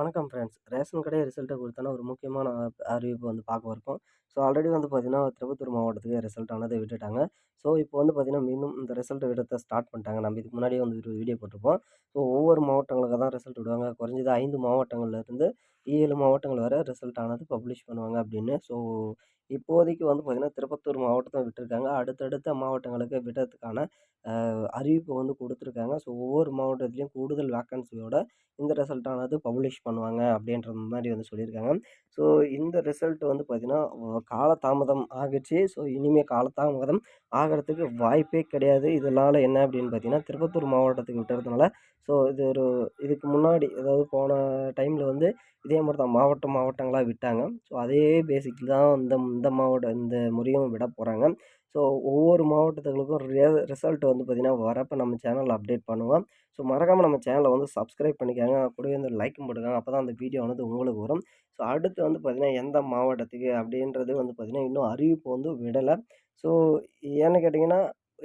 வணக்கம் friends ration கடை ரிசல்ட்டை கொடுத்தான ஒரு முக்கியமான அறிவிப்பு வந்து பார்க்க இருக்கோம் ஸோ ஆல்ரெடி வந்து பார்த்திங்கன்னா திருப்பத்தூர் மாவட்டத்துக்கு ரிசல்ட் ஆனதை விட்டுட்டாங்க. ஸோ இப்போ வந்து பார்த்திங்கன்னா மீண்டும் இந்த ரிசல்ட்டை விடத்தை ஸ்டார்ட் பண்ணிட்டாங்க. நம்ம இதுக்கு முன்னாடியே வந்து ஒரு வீடியோ போட்டிருப்போம். ஸோ ஒவ்வொரு மாவட்டங்களுக்கு தான் ரிசல்ட் விடுவாங்க. குறைஞ்சது ஐந்து மாவட்டங்கள்லேருந்து ஏழு மாவட்டங்கள் வரை ரிசல்ட் ஆனது பப்ளிஷ் பண்ணுவாங்க அப்படின்னு. ஸோ இப்போதைக்கு வந்து பார்த்திங்கன்னா திருப்பத்தூர் மாவட்டத்தை விட்டுருக்காங்க. அடுத்தடுத்த மாவட்டங்களுக்கு விடுறதுக்கான அறிவிப்பு வந்து கொடுத்துருக்காங்க. ஸோ ஒவ்வொரு மாவட்டத்துலேயும் கூடுதல் வேக்கன்சியோட இந்த ரிசல்ட்டானது பப்ளிஷ் பண்ணுவாங்க அப்படின்ற மாதிரி வந்து சொல்லியிருக்காங்க. ஸோ இந்த ரிசல்ட் வந்து பார்த்திங்கன்னா காலதாமதம் ஆகிடுச்சு. ஸோ இனிமேல் காலதாமதம் ஆகிறதுக்கு வாய்ப்பே கிடையாது. இதனால் என்ன அப்படின்னு பார்த்தீங்கன்னா திருப்பத்தூர் மாவட்டத்துக்கு விட்டுறதுனால ஸோ இது ஒரு இதுக்கு முன்னாடி அதாவது போன டைமில் வந்து இதே மாதிரி தான் மாவட்டம் மாவட்டங்களாக விட்டாங்க. ஸோ அதே பேசிக்கில் தான் இந்த அந்த மாவட்டம் இந்த முறையும் விட போகிறாங்க ஸோ ஒவ்வொரு மாவட்டத்துகளுக்கும் ரிசல்ட் வந்து பார்த்திங்கன்னா வரப்போ நம்ம சேனலில் அப்டேட் பண்ணுவோம். ஸோ மறக்காமல் நம்ம சேனலை வந்து சப்ஸ்கிரைப் பண்ணிக்காங்க. கூடவே வந்து லைக்கும் போட்டுக்காங்க. அப்போ தான் அந்த வீடியோ வந்து உங்களுக்கு வரும். ஸோ அடுத்து வந்து பார்த்திங்கன்னா எந்த மாவட்டத்துக்கு அப்படின்றது வந்து பார்த்திங்கன்னா இன்னும் அறிவிப்பு வந்து விடலை. ஸோ ஏன்னு கேட்டிங்கன்னா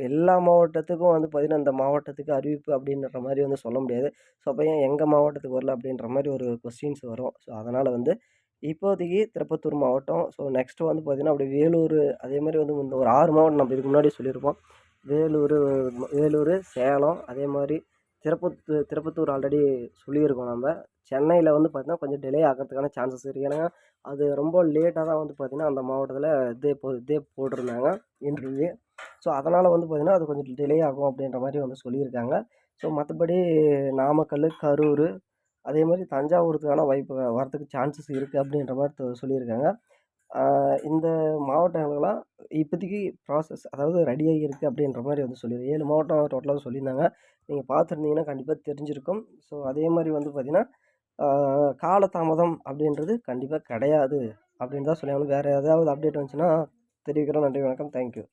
எல்லா மாவட்டத்துக்கும் வந்து பார்த்திங்கன்னா இந்த மாவட்டத்துக்கு அறிவிப்பு அப்படின்ற மாதிரி வந்து சொல்ல முடியாது. ஸோ அப்போ ஏன் எங்கள் மாவட்டத்துக்கு வரல அப்படின்ற மாதிரி ஒரு கொஸ்டின்ஸ் வரும். ஸோ அதனால் வந்து இப்போதைக்கு திருப்பத்தூர் மாவட்டம். ஸோ நெக்ஸ்ட்டு வந்து பார்த்திங்கன்னா அப்படி வேலூர் அதே மாதிரி வந்து இந்த ஒரு ஆறு மாவட்டம் நம்ம இதுக்கு முன்னாடி சொல்லியிருப்போம். வேலூர் வேலூர் சேலம் அதே மாதிரி திருப்பத்தூர் திருப்பத்தூர் ஆல்ரெடி சொல்லியிருக்கோம் நம்ம. சென்னையில் வந்து பார்த்திங்கன்னா கொஞ்சம் டிலே ஆகிறதுக்கான சான்சஸ் இருக்குது ஏன்னா அது ரொம்ப லேட்டாக தான் வந்து பார்த்திங்கன்னா அந்த மாவட்டத்தில் இதே போ இதே போட்டிருந்தாங்க இன்டர்வியூ ஸோ அதனால் வந்து பார்த்திங்கன்னா அது கொஞ்சம் டிலே ஆகும் அப்படின்ற மாதிரி வந்து சொல்லியிருக்காங்க. ஸோ மற்றபடி நாமக்கல் கரூர் அதே மாதிரி தஞ்சாவூருக்கான வாய்ப்பு வரத்துக்கு சான்சஸ் இருக்குது அப்படின்ற மாதிரி சொல்லியிருக்காங்க. இந்த மாவட்டங்களுக்கெல்லாம் இப்போதைக்கு ப்ராசஸ் அதாவது ரெடியாகி இருக்குது அப்படின்ற மாதிரி வந்து சொல்லி ஏழு மாவட்டம் டோட்டலாக சொல்லியிருந்தாங்க. நீங்கள் பார்த்துருந்தீங்கன்னா கண்டிப்பாக தெரிஞ்சிருக்கும். ஸோ அதே மாதிரி வந்து பார்த்திங்கன்னா காலதாமதம் அப்படின்றது கண்டிப்பாக கிடையாது அப்படின்னு தான் சொல்லி வேறு ஏதாவது அப்டேட் வந்துச்சுன்னா தெரிவிக்கிறோம். நன்றி வணக்கம். தேங்க்யூ